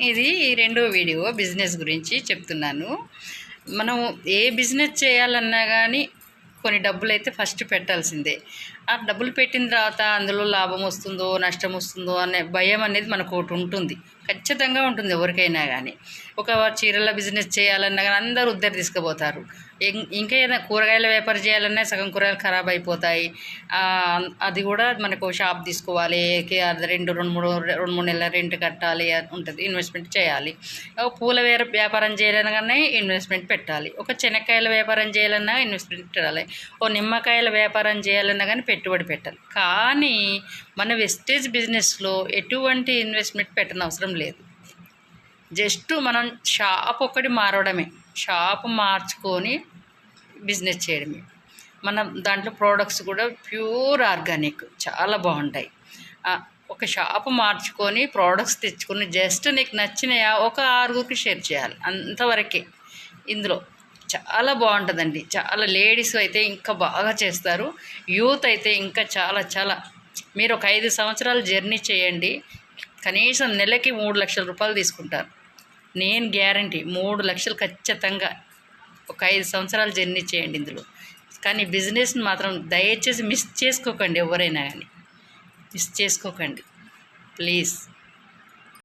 ఇది రెండో video business గురించి చెప్తున్నాను. మనం ఏ బిజినెస్ చేయాలన్నా కానీ కొన్ని డబ్బులు అయితే ఫస్ట్ పెట్టాల్సిందే. ఆ డబ్బులు పెట్టిన తర్వాత అందులో లాభం వస్తుందో నష్టం వస్తుందో అనే భయం అనేది మనకు ఒకటి ఉంటుంది. ఖచ్చితంగా ఉంటుంది ఎవరికైనా కానీ ఒక చీరల బిజినెస్ చేయాలన్నా కానీ అందరూ ఉద్దరు తీసుకుపోతారు. ఇంకా ఏదైనా కూరగాయల వ్యాపారం చేయాలన్నా సగం కూరగాయలు ఖరాబ్ అయిపోతాయి. అది కూడా మనకు షాప్ తీసుకోవాలి. రెండు రెండు మూడు రెండు మూడు నెలల రెంట్ కట్టాలి ఉంటుంది. ఇన్వెస్ట్మెంట్ చేయాలి. పూల వేర వ్యాపారం చేయాలన్నా ఇన్వెస్ట్మెంట్ పెట్టాలి. ఒక శనక్కాయల వ్యాపారం చేయాలన్నా ఇన్వెస్ట్మెంట్ పెట్టాలి. ఓ నిమ్మకాయల వ్యాపారం చేయాలన్నా కానీ పెట్టుబడి పెట్టాలి. కానీ మన వెస్టేజ్ బిజినెస్లో ఎటువంటి ఇన్వెస్ట్మెంట్ పెట్టనవసరం అవసరం లేదు. జస్ట్ మనం షాప్ ఒకటి మారడమే. షాప్ మార్చుకొని బిజినెస్ చేయడమే. మనం దాంట్లో ప్రోడక్ట్స్ కూడా ప్యూర్ ఆర్గానిక్ చాలా బాగుంటాయి. ఒక షాప్ మార్చుకొని ప్రోడక్ట్స్ తెచ్చుకొని జస్ట్ నీకు నచ్చినయా ఒక ఆరుగురికి షేర్ చేయాలి అంతవరకే. ఇందులో చాలా బాగుంటుందండి. చాలా లేడీస్ అయితే ఇంకా బాగా చేస్తారు. యూత్ అయితే ఇంకా చాలా చాలా. మీరు ఒక ఐదు సంవత్సరాలు జర్నీ చేయండి. కనీసం నెలకి మూడు లక్షల రూపాయలు తీసుకుంటారు. నేను గ్యారంటీ మూడు లక్షలు ఖచ్చితంగా ఒక ఐదు సంవత్సరాలు జర్నీ చేయండి ఇందులో. కానీ బిజినెస్ని మాత్రం దయచేసి మిస్ చేసుకోకండి ఎవరైనా కానీ. మిస్ చేసుకోకండి. ప్లీజ్.